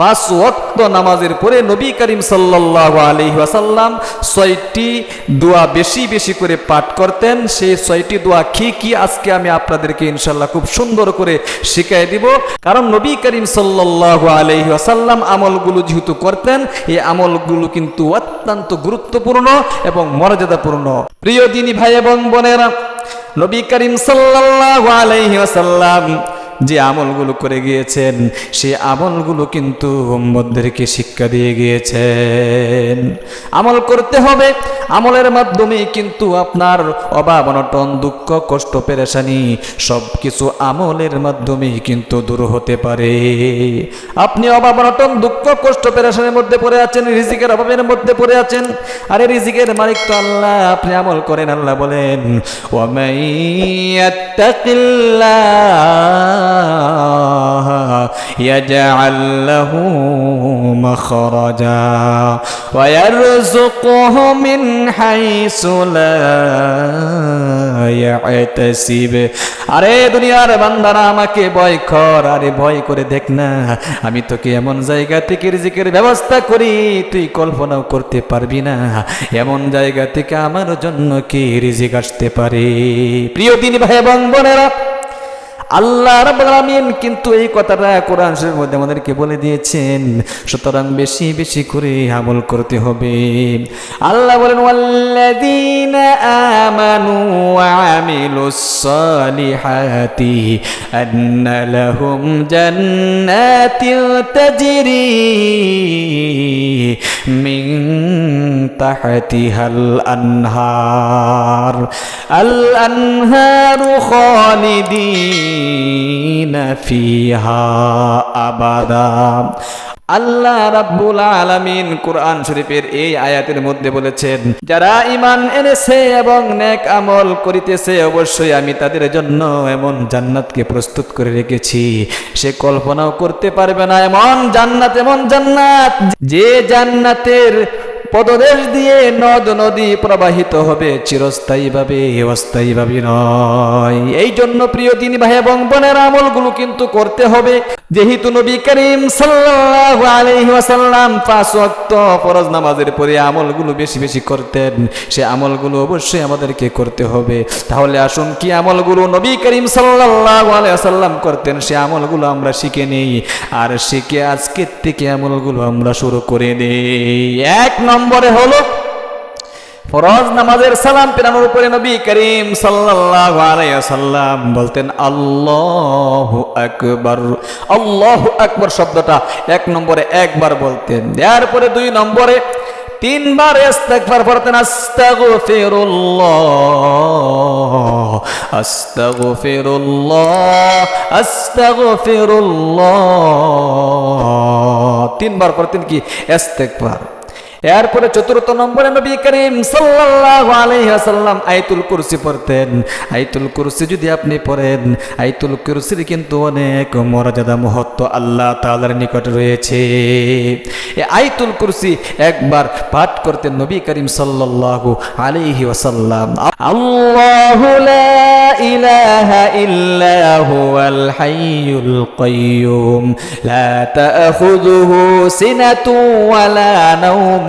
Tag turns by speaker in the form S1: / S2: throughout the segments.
S1: পাঁচ নামাজের পরে নবী করিম সাল্লাল্লাহু আলাইহি ওয়াসাল্লাম ছয়টি দোয়া বেশি বেশি করে পাঠ করতেন। সেই ছয়টি দোয়া কি কি আজকে আমি আপনাদেরকে ইনশাল্লাহ খুব সুন্দর করে শিখাই দিব। কারণ নবী করিম সাল্লাল্লাহু আলাইহি ওয়াসাল্লাম আমলগুলো যেহেতু করতেন, এই আমলগুলো কিন্তু অত্যন্ত গুরুত্বপূর্ণ এবং মর্যাদাপূর্ণ। প্রিয় দিনী ভাই এবং বোনেরা, নবী করিম সাল্লাল্লাহু আলাইহি ওয়াসাল্লাম যে আমলগুলো করে গিয়েছেন, সে আমলগুলো কিন্তু উম্মতদেরকে শিক্ষা দিয়ে গিয়েছেন। আমল করতে হবে, আমলের মাধ্যমে কিন্তু আপনার অভাব, অনটন, দুঃখ, কষ্ট, পেরেশানি সব কিছু আমলের মাধ্যমে কিন্তু দূর হতে পারে। আপনি অভাব, অনটন, দুঃখ, কষ্ট, পেরেশানির মধ্যে পড়ে আছেন, রিজিকের অভাবের মধ্যে পড়ে আছেন, আরে রিজিকের মালিক তো আল্লাহ, আপনি আমল করেন, আল্লাহ বলেন ওয়ামাইয়াত্তাকিল্লাহ يجعل له مخرجا ويرزقه من حيث لا يحتسب আরে দুনিয়ার বান্দারা আমাকে ভয় কর আরে ভয় করে দেখ না আমি তোকে এমন জায়গা থেকে রিজিকের ব্যবস্থা করি তুই কল্পনাও করতে পারবি না এমন জায়গা থেকে আমার জন্য কি রিজিক আসতে পারে প্রিয় দিনী ভাই এবং বোনেরা আল্লাহ রাব্বুল কিন্তু এই কথাটা কোরআন শরীফের মধ্যে আমাদেরকে বলে দিয়েছেন, সুতরাং বেশি বেশি করে আমল করতে হবে। আল্লাহ বলেন আমানু وعملوا الصالحات أن لهم جنات تجري من تحتها الأنهار. الأنهار خالدين فيها أبدا. আল্লাহ রাব্বুল আলামিন কোরআন শরীফের এই আয়াতের মধ্যে বলেছেন, যারা ইমান এনেছে এবং নেক আমল করিতেছে, অবশ্যই আমি তাদের জন্য এমন জান্নাতকে প্রস্তুত করে রেখেছি। সে কল্পনাও করতে পারবে না এমন জান্নাত এমন জান্নাত যে জান্নাতের পদদেশ দিয়ে নদ নদী প্রবাহিত হবে, চিরস্থায়ীভাবে, অস্থায়ীভাবে নয়। এই জন্য প্রিয় দিনী ভাই এবং বোনের আমলগুলো কিন্তু করতে হবে। যেহেতু নবী করিম সাল্লাল্লাহু আলাইহি পাঁচ ওয়াক্ত ফরজ নামাজের পরে আমলগুলো বেশি বেশি করতেন, সে আমলগুলো অবশ্যই আমাদেরকে করতে হবে। তাহলে আসুন কি আমলগুলো নবী করিম সাল্লাল্লাহু আলাইহি ওয়াসাল্লাম করতেন, সে আমলগুলো আমরা শিখে নেই। আর শিখে আজকের থেকে আমলগুলো আমরা শুরু করে দেই। এক নম্বরে হলো, ফরজ নামাজের সালাম পেরানোর উপরে নবী করিম সাল্লাল্লাহু আলাইহি সাল্লাম বলতেন, আল্লাহু আকবার। আল্লাহু আকবার শব্দটা এক নম্বরে একবার বলতেন। এরপরে দুই নম্বরে তিনবার ইস্তেগফার পড়তেন, আস্তাগফিরুল্লাহ আস্তাগফিরুল্লাহ আস্তাগফিরুল্লাহ। তিনবার পড়তেন কি? এরপরে চতুর্থ নম্বরে নবী করিম সাল্লাল্লাহু আলাইহি ওয়াসাল্লাম আয়াতুল কুরসি পড়তেন। আয়াতুল কুরসি যদি আপনি পড়েন আয়াতুল কুরসির কিন্তু অনেক মর্যাদা মহত্ব আল্লাহ তাআলার নিকট রয়েছে। এই আয়াতুল কুরসি একবার পাঠ করতেন নবী করিম সাল্লাল্লাহু আলাইহি ওয়াসাল্লাম। আল্লাহু লা ইলাহা ইল্লা হুয়াল হাইয়ুল কাইয়্যুম লা তাখুযুহু সিনাতু ওয়ালা নাওম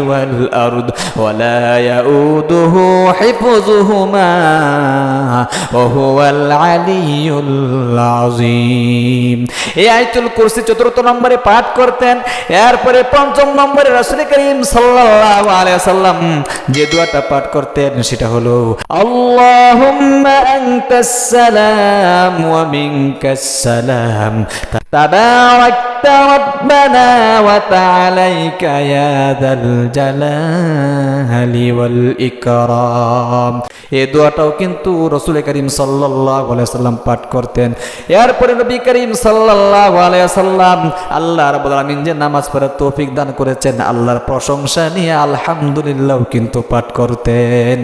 S1: والأرض ولا يؤوده حفظهما وهو العلي العظيم এই আয়াতুল কুরসি চতুর্থ নম্বরে পাঠ করতেন এরপরে পঞ্চম নম্বরে রাসূল করিম সাল্লাল্লাহু আলাইহি সাল্লাম যে দোয়াটা পাঠ করতেন সেটা হলো আল্লাহুম্মা আনতাস সালাম ওয়া মিনকাস সালাম تباركت ربنا وتعاليك يا ذا الجلال والإكرام এই দোয়াটাও কিন্তু রসুল করিম সাল্লাল্লাহু আলাইহি সাল্লাম পাঠ করতেন এরপরে নবী করিম সাল্লাল্লাহু আলাইহি সাল্লাম আল্লাহ রাব্বুল আলামিন যে নামাজ পড়ার তৌফিক দান করেছেন আল্লাহর প্রশংসা নিয়ে আলহামদুলিল্লাহ কিন্তু পাঠ করতেন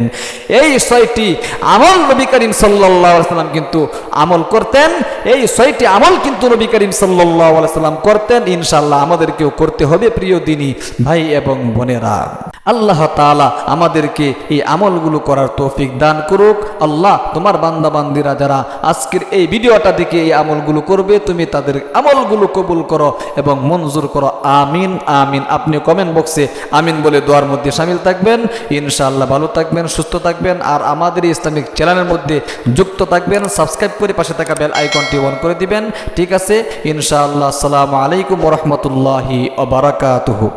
S1: এই ছয়টি আমল নবী করিম সাল্লাল্লাহু আলাইহি সাল্লাম কিন্তু আমল করতেন এই ছয়টি আমল কিন্তু নবী করিম সাল্লাম করতেন ইনশাল্লাহ আমাদেরকেও করতে হবে প্রিয় দিনী ভাই এবং বোনেরা। আল্লাহ তাআলা আমাদেরকে এই আমলগুলো করার তৌফিক দান করুক। আল্লাহ তোমার বান্দা বান্দিরা যারা আজকের এই ভিডিওটা দেখে এই আমলগুলো করবে, তুমি তাদের আমলগুলো কবুল করো এবং মঞ্জুর করো। আমিন আমিন। আপনি কমেন্ট বক্সে আমিন বলে দোয়ার মধ্যে সামিল থাকবেন। ইনশাআল্লাহ ভালো থাকবেন, সুস্থ থাকবেন। আর আমাদের ইসলামিক চ্যানেলের মধ্যে যুক্ত থাকবেন সাবস্ক্রাইব করে পাশে থাকা বেল আইকনটি অন করে দিবেন। ঠিক আছে? ইনশাআল্লাহ। আসসালামু আলাইকুম রহমতুল্লাহি ওবরাকাতুহু